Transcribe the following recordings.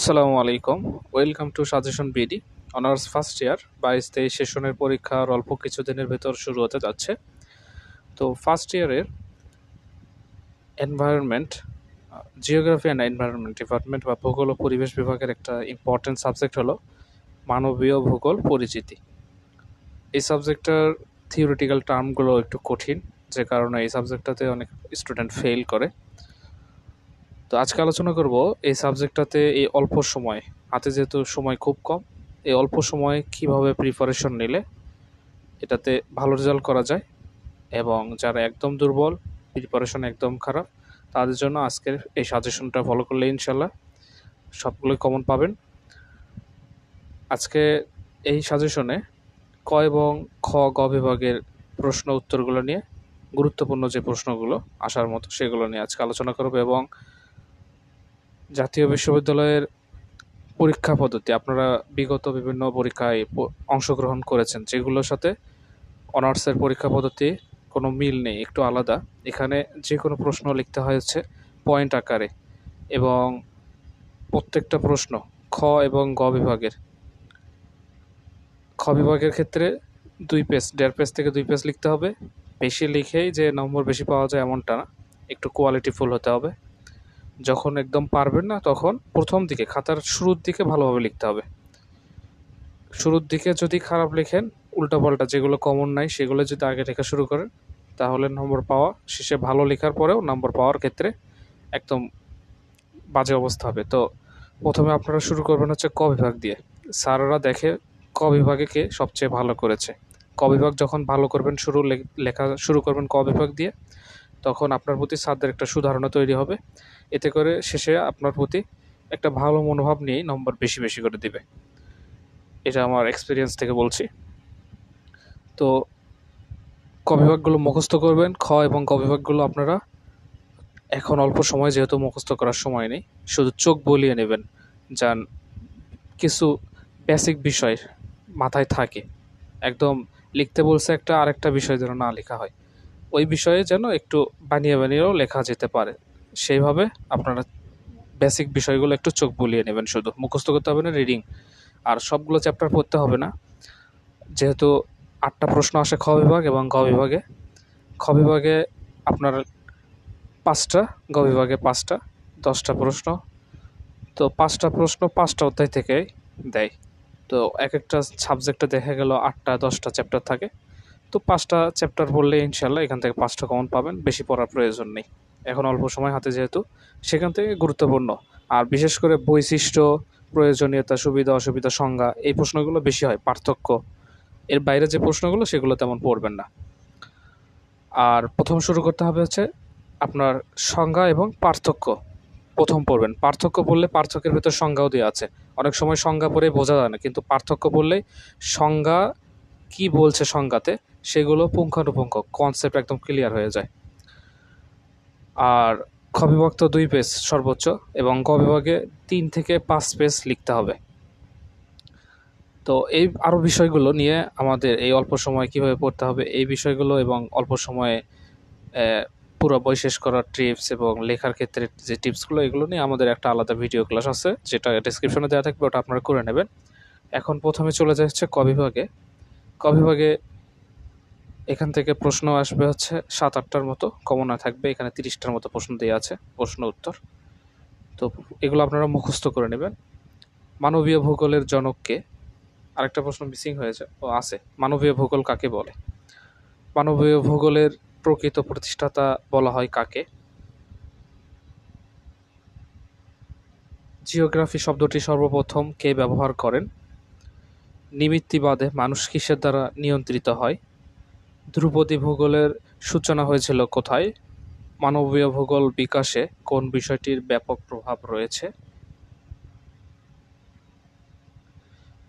আসসালামু আলাইকুম। Welcome to suggestion BD honours first year বাইশ তেইশ সেশনের পরীক্ষা আর অল্প কিছুদিনের ভেতর শুরু হতে যাচ্ছে। তো ফার্স্ট ইয়ারের environment geography and environment department বা ভূগোল ও পরিবেশ বিভাগের একটা ইম্পর্টেন্ট সাবজেক্ট হলো মানবীয় ভূগোল পরিচিতি। এই সাবজেক্টটার থিওরিটিক্যাল টার্মগুলো একটু কঠিন, যে কারণে এই সাবজেক্টটাতে অনেক স্টুডেন্ট ফেল করে। তো আজকে আলোচনা করব এই সাবজেক্টটাতে এই অল্প সময়, হাতে যেহেতু সময় খুব কম, এই অল্প সময়ে কীভাবে প্রিপারেশন নিলে এটাতে ভালো রেজাল্ট করা যায় এবং যারা একদম দুর্বল প্রিপারেশন একদম খারাপ, তাদের জন্য আজকের এই সাজেশনটা ফলো করলে ইনশাল্লাহ সবগুলোই কমন পাবেন। আজকে এই সাজেশনে ক এবং খ, গ বিভাগের প্রশ্ন উত্তরগুলো নিয়ে গুরুত্বপূর্ণ যে প্রশ্নগুলো আসার মতো সেগুলো নিয়ে আজকে আলোচনা করব এবং জাতীয় বিশ্ববিদ্যালয়ের পরীক্ষা পদ্ধতি আপনারা বিগত বিভিন্ন পরীক্ষায় অংশগ্রহণ করেছেন যেগুলোর সাথে অনার্সের পরীক্ষা পদ্ধতি কোনো মিল নেই একটু আলাদা। এখানে যে কোনো প্রশ্ন লিখতে হয়েছে পয়েন্ট আকারে এবং প্রত্যেকটা প্রশ্ন খ এবং গ বিভাগের। খ বিভাগের ক্ষেত্রে দুই পেজ দেড় পেজ থেকে দুই পেজ লিখতে হবে। বেশি লিখেই যে নম্বর বেশি পাওয়া যায় এমনটা না একটু কোয়ালিটিফুল হতে হবে। যখন একদম পারবেন না, তখন প্রথম দিকে, খাতার শুরুর দিকে ভালোভাবে লিখতে হবে। শুরুর দিকে যদি খারাপ লেখেন, উল্টাপাল্টা যেগুলো কমন নাই, সেগুলো যদি আগে লেখা শুরু করেন, তাহলে নম্বর পাওয়া, শেষে ভালো লেখার পরেও নম্বর পাওয়ার ক্ষেত্রে একদম বাজে অবস্থা হবে। তো প্রথমে আপনারা শুরু করবেন হচ্ছে ক বিভাগ দিয়ে। স্যাররা দেখে ক বিভাগে কে সবচেয়ে ভালো করেছে। ক বিভাগ যখন ভালো করবেন, শুরু লেখা, শুরু করবেন ক বিভাগ দিয়ে, তখন আপনার প্রতি স্যারদের একটা সুধারণা তৈরি হবে। এতে করে শেষে আপনার প্রতি একটা ভালো মনোভাব নিয়েই নম্বর বেশি বেশি করে দিবে। এটা আমার এক্সপিরিয়েন্স থেকে বলছি। তো ক বিভাগগুলো মুখস্থ করবেন, খ এবং ক বিভাগগুলো আপনারা এখন অল্প সময় যেহেতু মুখস্থ করার সময় নেই, শুধু চোখ বলিয়ে নেবেন যান কিছু বেসিক বিষয় মাথায় থাকে। একদম লিখতে বলছে একটা আরেকটা বিষয় যেন না লেখা হয়। ওই বিষয়ে যেন একটু বানিয়ে বানিয়েও লেখা যেতে পারে। সেইভাবে আপনারা বেসিক বিষয়গুলো একটু চোখ বুলিয়ে নেবেন শুধু। মুখস্থ করতে হবে না রিডিং আর সবগুলো চ্যাপ্টার পড়তে হবে না। যেহেতু আটটা প্রশ্ন আসে খ বিভাগ এবং গ বিভাগে। খ বিভাগে আপনার পাঁচটা, গ বিভাগে পাঁচটা, দশটা প্রশ্ন। তো পাঁচটা প্রশ্ন পাঁচটা অধ্যায় থেকে দেয়। তো এক একটা সাবজেক্টে দেখা গেল আটটা, দশটা চ্যাপ্টার থাকে। তো পাঁচটা চ্যাপ্টার পড়লে ইনশাল্লাহ এখান থেকে পাঁচটা কমন পাবেন, বেশি পড়ার প্রয়োজন নেই। এখন অল্প সময় হাতে যেহেতু, সেখান থেকে গুরুত্বপূর্ণ। আর বিশেষ করে বৈশিষ্ট্য, প্রয়োজনীয়তা, সুবিধা, অসুবিধা, সংজ্ঞা, এই প্রশ্নগুলো বেশি হয়, পার্থক্য। এর বাইরে যে প্রশ্নগুলো, সেগুলো তেমন পড়বেন না। আর প্রথম শুরু করতে হবে হচ্ছে আপনার সংজ্ঞা এবং পার্থক্য। প্রথম পড়বেন। পার্থক্য পড়লে পার্থক্যের ভিতর সংজ্ঞাও দেওয়া আছে। অনেক সময় সংজ্ঞা পড়ে বোঝা যায় না, কিন্তু পার্থক্য পড়লেই সংজ্ঞা কি বলছে সংজ্ঞাতে সেগুলো পুঙ্খানুপুঙ্খ কনসেপ্ট একদম ক্লিয়ার হয়ে যায়। আর খ বিভাগ তো দুই পেজ সর্বোচ্চ এবং গ বিভাগে তিন থেকে পাঁচ পেজ লিখতে হবে। তো এই আরও বিষয়গুলো নিয়ে আমাদের এই অল্প সময় কীভাবে পড়তে হবে এই বিষয়গুলো এবং অল্প সময়ে পুরো বই শেষ করার টিপস এবং লেখার ক্ষেত্রে যে টিপসগুলো এগুলো নিয়ে আমাদের একটা আলাদা ভিডিও ক্লাস আছে, যেটা ডিসক্রিপশনে দেওয়া থাকবে, ওটা আপনারা করে নেবেন। এখন প্রথমে চলে যাচ্ছে ক বিভাগে ক বিভাগে এখান থেকে প্রশ্ন আসবে হচ্ছে সাত আটটার মতো, কমন থাকবে, এখানে তিরিশটার মতো প্রশ্ন দেওয়া আছে, প্রশ্ন উত্তর। তো এগুলো আপনারা মুখস্থ করে নেবেন। মানবীয় ভূগোলের জনককে আরেকটা প্রশ্ন মিসিং হয়েছে ও আছে, মানবীয় ভূগোল কাকে বলে? মানবীয় ভূগোলের প্রকৃত প্রতিষ্ঠাতা বলা হয় কাকে? জিওগ্রাফি শব্দটি সর্বপ্রথম কে ব্যবহার করেন? নিমিত্তিবাদে মানুষ কিসের দ্বারা নিয়ন্ত্রিত হয়? ধ্রুপদী ভূগোলের সূচনা হয়েছিল কোথায়? মানবীয় ভূগোল বিকাশে কোন বিষয়টির ব্যাপক প্রভাব রয়েছে?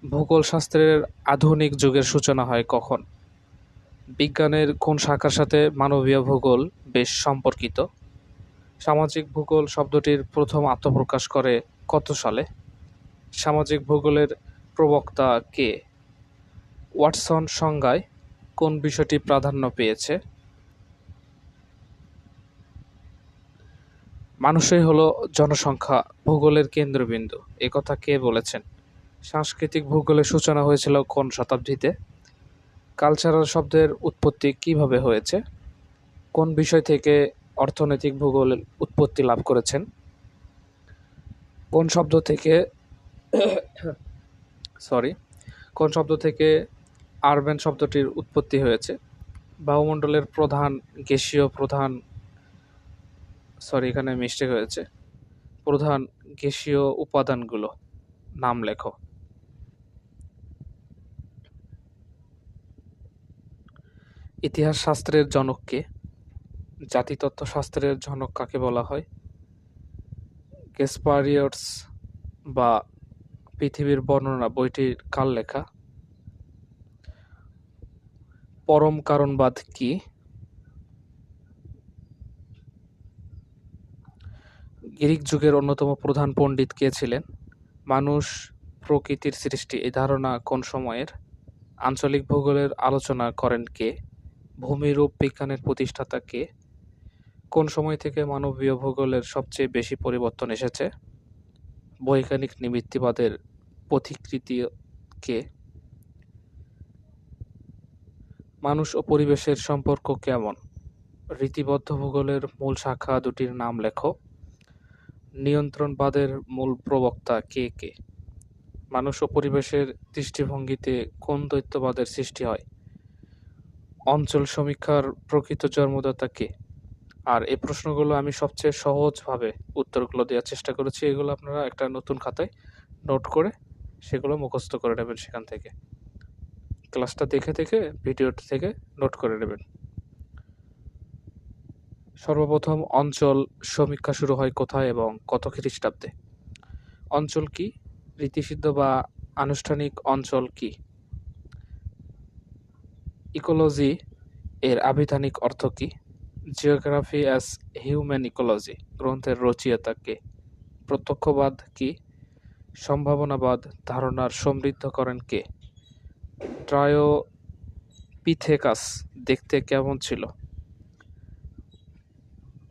ভূগোল শাস্ত্রের আধুনিক যুগের সূচনা হয় কখন? বিজ্ঞানের কোন শাখার সাথে মানবীয় ভূগোল বেশ সম্পর্কিত? সামাজিক ভূগোল শব্দটির প্রথম আত্মপ্রকাশ করে কত সালে? সামাজিক ভূগোলের প্রবক্তা কে? ওয়াটসন সংজ্ঞায় কোন বিষয়টি প্রাধান্য পেয়েছে? মানুষই হলো জনসংখ্যা, ভূগোলের কেন্দ্রবিন্দু। একথা কে বলেছেন? সাংস্কৃতিক ভূগোলের সূচনা হয়েছিল কোন শতাব্দীতে? কালচারাল শব্দের উৎপত্তি কীভাবে হয়েছে? কোন বিষয় থেকে অর্থনৈতিক ভূগোলের উৎপত্তি লাভ করেছেন? কোন শব্দ থেকে সরি, কোন শব্দ থেকে আরবেন শব্দটির উৎপত্তি হয়েছে। বায়ুমণ্ডলের প্রধান গ্যাসীয় প্রধান সরি এখানে মিস্টেক হয়েছে। প্রধান গ্যাসীয় উপাদানগুলো, নাম লেখো। ইতিহাস শাস্ত্রের জনককে জাতিতত্ত্ব শাস্ত্রের জনক কাকে বলা হয়? গেসপারিয়টস বা পৃথিবীর বর্ণনা, বইটির কাল লেখা পরম কারণবাদ কি? গ্রিক যুগের অন্যতম প্রধান পণ্ডিত কে ছিলেন? মানুষ প্রকৃতির সৃষ্টি, এই ধারণা কোন সময়ের? আঞ্চলিক ভূগোলের আলোচনা করেন কে? ভূমিরূপ বিজ্ঞানের প্রতিষ্ঠাতা কে? কোন সময় থেকে মানবীয় ভূগোলের সবচেয়ে বেশি পরিবর্তন এসেছে? বৈজ্ঞানিক নিমিত্তিবাদের পথিকৃতি কে? মানুষ ও পরিবেশের সম্পর্ক কেমন? রীতিবদ্ধ ভূগোলের মূল শাখা দুটির নাম লেখো। নিয়ন্ত্রণবাদের মূল প্রবক্তা কে কে? মানুষ ও পরিবেশের দৃষ্টিভঙ্গিতে কোন দৈত্যবাদের সৃষ্টি হয়? অঞ্চল সমীক্ষার প্রকৃত জন্মদাতা কে? আর এই প্রশ্নগুলো আমি সবচেয়ে সহজভাবে উত্তরগুলো দেওয়ার চেষ্টা করেছি। এগুলো আপনারা একটা নতুন খাতায় নোট করে সেগুলো মুখস্থ করে নেবেন সেখান থেকে। ক্লাসটা দেখে দেখে ভিডিওটা থেকে নোট করে নেবেন। সর্বপ্রথম অঞ্চল সমীক্ষা শুরু হয় কোথায় এবং কত খ্রিস্টাব্দে? অঞ্চল কি? রীতিসিদ্ধ বা আনুষ্ঠানিক অঞ্চল কি? ইকোলজি এর আবিধানিক অর্থ কি? জিওগ্রাফি অ্যাজ হিউম্যান ইকোলজি গ্রন্থের রচয়িতা কে প্রত্যক্ষবাদ কি? সম্ভাবনাবাদ ধারণার সমৃদ্ধ করেন কে? ট্রায়োপিথেকাস দেখতে কেমন ছিল?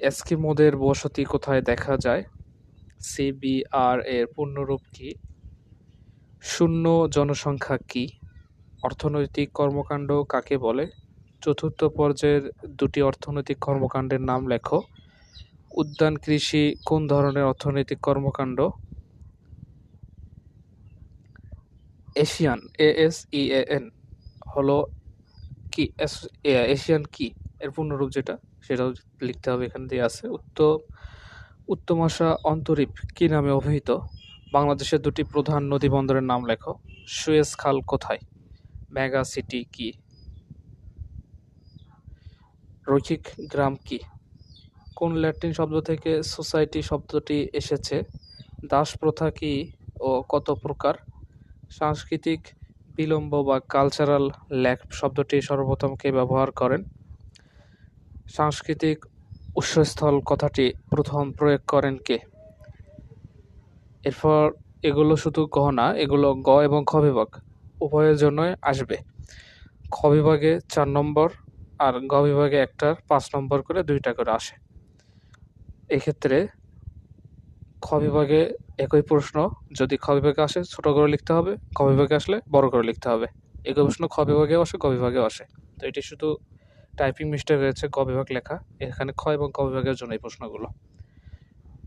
এস্কিমোদের বসতি কোথায় দেখা যায়? সিবিআর এর পূর্ণরূপ কি? শূন্য জনসংখ্যা কি? অর্থনৈতিক কর্মকাণ্ড কাকে বলে? চতুর্থ পর্যায়ের দুটি অর্থনৈতিক কর্মকাণ্ডের নাম লেখো। উদ্যান কৃষি কোন ধরনের অর্থনৈতিক কর্মকাণ্ড? Asian A S E N হলো কি? এশিয়ান কি? এর পূর্ণরূপ যেটা সেটাও লিখতে হবে এখানে দিয়ে আছে। উত্তম উত্তমাশা অন্তরীপ কি নামে অভিহিত? বাংলাদেশের দুটি প্রধান নদী বন্দরের নাম লেখো। সুয়েজ খাল কোথায়? মেগা সিটি কি? রৈখিক গ্রাম কি? কোন ল্যাটিন শব্দ থেকে সোসাইটি শব্দটি এসেছে? দাস প্রথা কি ও কত প্রকার? সাংস্কৃতিক বিলম্ব বা কালচারাল ল্যাক শব্দটি সর্বপ্রথম কে ব্যবহার করেন। সাংস্কৃতিক উৎসস্থল কথাটি প্রথম প্রয়োগ করেন কে? এরপর এগুলো শুধু গ না, এগুলো গ এবং খ বিভাগ। উভয়ের জন্যই আসবে। খ বিভাগে চার নম্বর আর গ বিভাগে একটার পাঁচ নম্বর করে দুইটা করে আসে। এক্ষেত্রে খ বিভাগে একই প্রশ্ন, যদি খ বিভাগে আসে ছোট করে লিখতে হবে খ বিভাগে আসলে বড় করে লিখতে হবে। একই প্রশ্ন খ বিভাগেও আসে গ বিভাগেও আসে। তো এটি শুধু টাইপিং মিস্টেক হয়েছে ক বিভাগ লেখা। এখানে খ এবং ক বিভাগের জন্য এই প্রশ্নগুলো।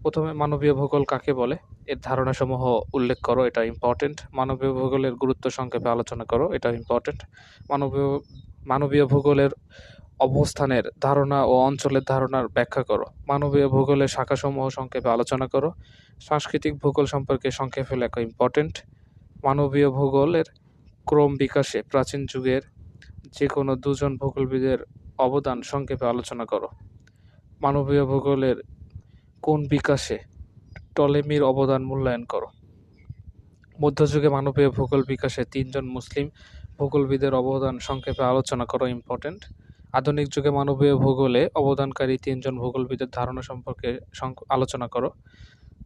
প্রথমে মানবীয় ভূগোল কাকে বলে? এর ধারণাসমূহ উল্লেখ করো, এটা ইম্পর্টেন্ট মানবীয় ভূগোলের গুরুত্ব সংক্ষেপে আলোচনা করো, এটা ইম্পর্টেন্ট মানবীয় মানবীয় ভূগোলের অবস্থানের ধারণা ও অঞ্চলের ধারণার ব্যাখ্যা করো। মানবীয় ভূগোলের শাখাসমূহ সংক্ষেপে আলোচনা করো। সাংস্কৃতিক ভূগোল সম্পর্কে সংক্ষেপে লেখা। ইম্পর্টেন্ট। মানবীয় ভূগোলের ক্রম বিকাশে প্রাচীন যুগের যে কোনো দুজন ভূগোলবিদের অবদান সংক্ষেপে আলোচনা করো। মানবীয় ভূগোলের কোন বিকাশে টলেমির অবদান মূল্যায়ন করো। মধ্যযুগে মানবীয় ভূগোল বিকাশে তিনজন মুসলিম ভূগোলবিদের অবদান সংক্ষেপে আলোচনা করো। ইম্পর্টেন্ট। আধুনিক যুগে মানবীয় ভূগোলে অবদানকারী তিনজন ভূগোলবিদের ধারণা সম্পর্কে আলোচনা করো।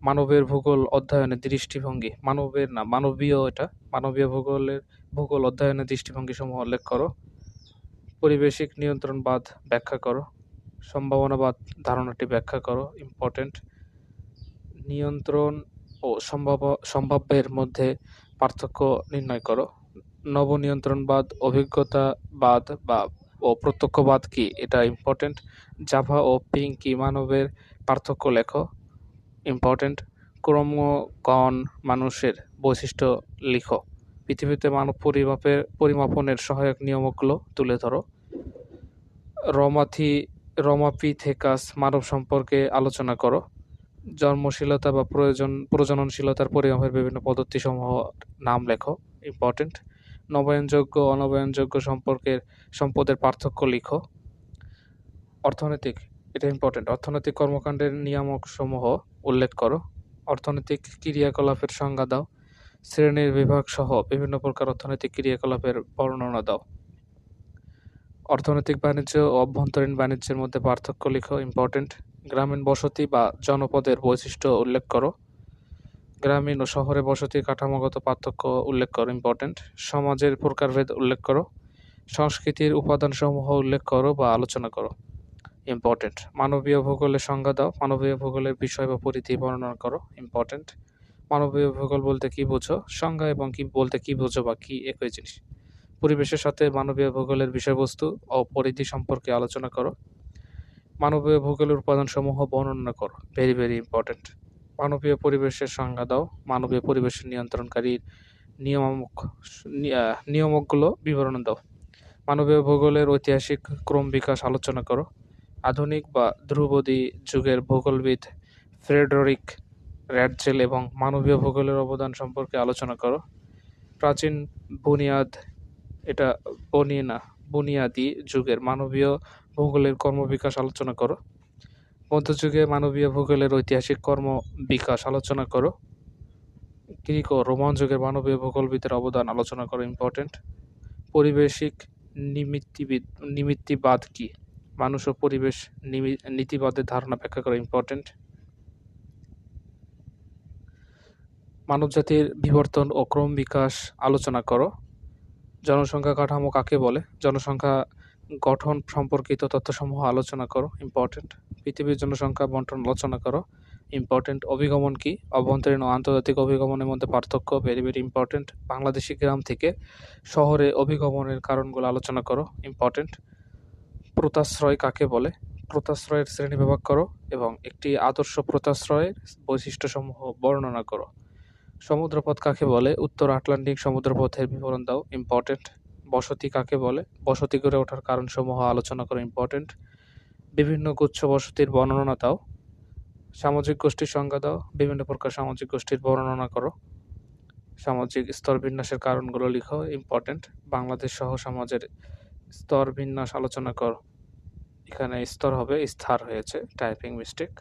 মানবের ভূগোল অধ্যয়নের দৃষ্টিভঙ্গি মানবের না, মানবীয় এটা, মানবীয় ভূগোলের ভূগোল অধ্যয়নের দৃষ্টিভঙ্গি সমূহ উল্লেখ করো। পরিবেশিক নিয়ন্ত্রণবাদ ব্যাখ্যা করো। সম্ভাবনাবাদ ধারণাটি ব্যাখ্যা করো ইম্পর্টেন্ট নিয়ন্ত্রণ ও সম্ভাব্য সম্ভাব্যের মধ্যে পার্থক্য নির্ণয় করো। নবনিয়ন্ত্রণবাদ, অভিজ্ঞতাবাদ বা ও প্রত্যক্ষবাদ কি? এটা ইম্পর্টেন্ট জাভা ও পিং কি? মানবের পার্থক্য লেখো। ইম্পর্টেন্ট ক্রমগণ মানুষের বৈশিষ্ট্য লিখো। পৃথিবীতে মানব পরিমাপের পরিমাপনের সহায়ক নিয়মগুলো তুলে ধরো। রমাথি রমাপিথেকাস মানব সম্পর্কে আলোচনা করো। জন্মশীলতা বা প্রয়োজন প্রজননশীলতার পরিমাপের বিভিন্ন পদ্ধতিসমূহ নাম লেখো। ইম্পর্টেন্ট নবায়নযোগ্য, অনবায়নযোগ্য সম্পর্কের, সম্পদের পার্থক্য লিখো। অর্থনৈতিক, এটা ইম্পর্টেন্ট অর্থনৈতিক কর্মকাণ্ডের নিয়ামকসমূহ উল্লেখ করো। অর্থনৈতিক ক্রিয়াকলাপের সংজ্ঞা দাও। শ্রেণির বিভাগ সহ বিভিন্ন প্রকার অর্থনৈতিক ক্রিয়াকলাপের বর্ণনা দাও। অর্থনৈতিক বাণিজ্য ও অভ্যন্তরীণ বাণিজ্যের মধ্যে পার্থক্য লিখো ইম্পর্টেন্ট গ্রামীণ বসতি বা জনপদের বৈশিষ্ট্য উল্লেখ করো। গ্রামীণ ও শহরে বসতির কাঠামোগত পার্থক্য উল্লেখ করো ইম্পর্টেন্ট সমাজের প্রকারভেদ উল্লেখ করো, সংস্কৃতির উপাদানসমূহ উল্লেখ করো বা আলোচনা করো ইম্পর্টেন্ট মানবীয় ভূগোলের সংজ্ঞা দাও, মানবীয় ভূগোলের বিষয় বা পরিধি বর্ণনা করো ইম্পর্টেন্ট মানবীয় ভূগোল বলতে কি বোঝো, সংজ্ঞা এবং কি বলতে কি বোঝো বা কি একই জিনিস। পরিবেশের সাথে মানবীয় ভূগোলের বিষয়বস্তু ও পরিধি সম্পর্কে আলোচনা করো। মানবীয় ভূগোলের উপাদানসমূহ বর্ণনা করো ভেরি ভেরি ইম্পর্টেন্ট মানবীয় পরিবেশের সংজ্ঞা দাও। মানবীয় পরিবেশের নিয়ন্ত্রণকারীর নিয়ামক নিয়ামকগুলো বিবরণ দাও। মানবীয় ভূগোলের ঐতিহাসিক ক্রম বিকাশ আলোচনা করো। আধুনিক বা ধ্রুপদী যুগের ভূগোলবিদ ফ্রেডরিক র্যাডজেল এবং মানবীয় ভূগোলের অবদান সম্পর্কে আলোচনা করো। প্রাচীন বুনিয়াদ, এটা বনিয়ে বুনিয়াদি যুগের মানবীয় ভূগোলের কর্মবিকাশ আলোচনা করো। মধ্যযুগে মানবীয় ভূগোলের ঐতিহাসিক কর্ম বিকাশ আলোচনা করো। গ্রিক ও রোমান যুগের মানবীয় ভূগোলবিদের অবদান আলোচনা করো ইম্পর্টেন্ট পরিবেশিক নিমিত্তিবিদ, নিমিত্তিবাদ কি? মানুষ ও পরিবেশ নীতিবাদের ধারণা ব্যাখ্যা করা ইম্পর্টেন্ট মানবজাতির বিবর্তন ও ক্রম বিকাশ আলোচনা করো। জনসংখ্যা কাঠামো কাকে বলে? জনসংখ্যা গঠন সম্পর্কিত তথ্যসমূহ আলোচনা করো ইম্পর্টেন্ট পৃথিবীর জনসংখ্যা বন্টন আলোচনা করো ইম্পর্টেন্ট অভিগমন কি? অভ্যন্তরীণ ও আন্তর্জাতিক অভিগমনের মধ্যে পার্থক্য ভেরি ভেরি ইম্পর্টেন্ট বাংলাদেশি গ্রাম থেকে শহরে অভিগমনের কারণগুলো আলোচনা করো ইম্পর্টেন্ট প্রতাশ্রয় কাকে বলে? প্রতাশ্রয়ের শ্রেণি বিভাগ করো এবং একটি আদর্শ প্রতাশ্রয়ের বৈশিষ্ট্যসমূহ বর্ণনা করো। সমুদ্রপথ কাকে বলে? উত্তর আটলান্টিক সমুদ্রপথের বিবরণ দাও ইম্পর্টেন্ট বসতি কাকে বলে? বসতি গড়ে ওঠার কারণসমূহ আলোচনা করো ইম্পর্টেন্ট বিভিন্ন গুচ্ছ বসতির বর্ণনা দাও। সামাজিক গোষ্ঠীর সংজ্ঞা দাও। বিভিন্ন প্রকার সামাজিক গোষ্ঠীর বর্ণনা করো। সামাজিক স্তর বিন্যাসের কারণগুলো লিখো। ইম্পর্টেন্ট বাংলাদেশ সহ সমাজের স্তর বিন্যাস আলোচনা করো। এখানে স্তর হবে, স্থার হয়েছে। Typing mistake